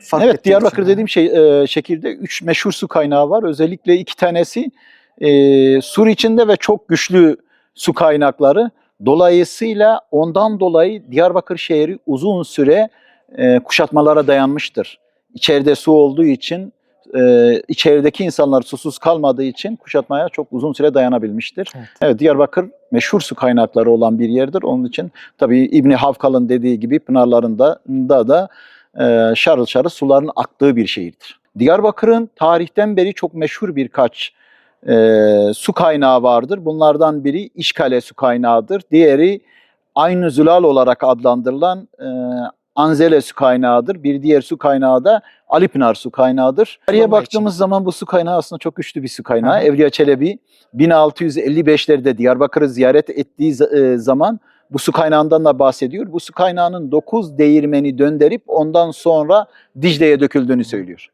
fark evet Diyarbakır için? dediğim şey e, şekilde üç meşhur su kaynağı var. Özellikle iki tanesi e, sur içinde ve çok güçlü su kaynakları. Dolayısıyla ondan dolayı Diyarbakır şehri uzun süre e, kuşatmalara dayanmıştır. İçeride su olduğu için, e, içerideki insanlar susuz kalmadığı için kuşatmaya çok uzun süre dayanabilmiştir. Evet. Evet, Diyarbakır meşhur su kaynakları olan bir yerdir. Onun için tabii İbni Havkal'ın dediği gibi pınarlarında da, da e, şarıl şarıl suların aktığı bir şehirdir. Diyarbakır'ın tarihten beri çok meşhur birkaç e, su kaynağı vardır. Bunlardan biri İşkale su kaynağıdır. Diğeri Aynı Zülal olarak adlandırılan e, Anzele su kaynağıdır. Bir diğer su kaynağı da Alipınar su kaynağıdır. Tarihe baktığımız zaman bu su kaynağı aslında çok güçlü bir su kaynağı. Hı. Evliya Çelebi 1655'lerde Diyarbakır'ı ziyaret ettiği e, zaman bu su kaynağından da bahsediyor. Bu su kaynağının 9 değirmeni döndürüp ondan sonra Dicle'ye döküldüğünü söylüyor.